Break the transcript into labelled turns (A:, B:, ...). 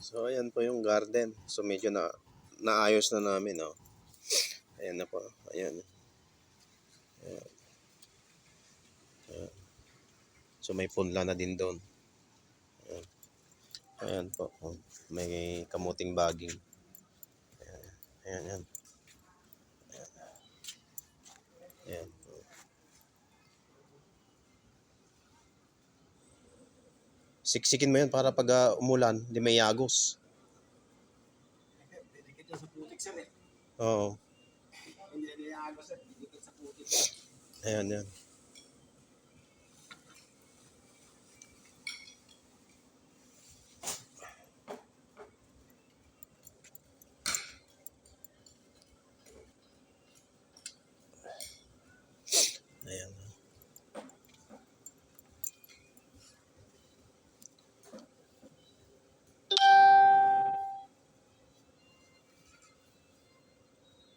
A: So, ayan po yung garden. So, medyo na naayos na namin, oh. Ayan na po. Ayan. Ayan. Ayan. So, may punla na din doon. Ayan. Ayan po. May kamuting baging. Siksikin mo yan para pag uh, umulan, di may agos.
B: Didikit sa putik, sir eh.
A: Oo.
B: Hindi na agos, sir. Didikit sa putik.
A: Ayan, yan. Ayan.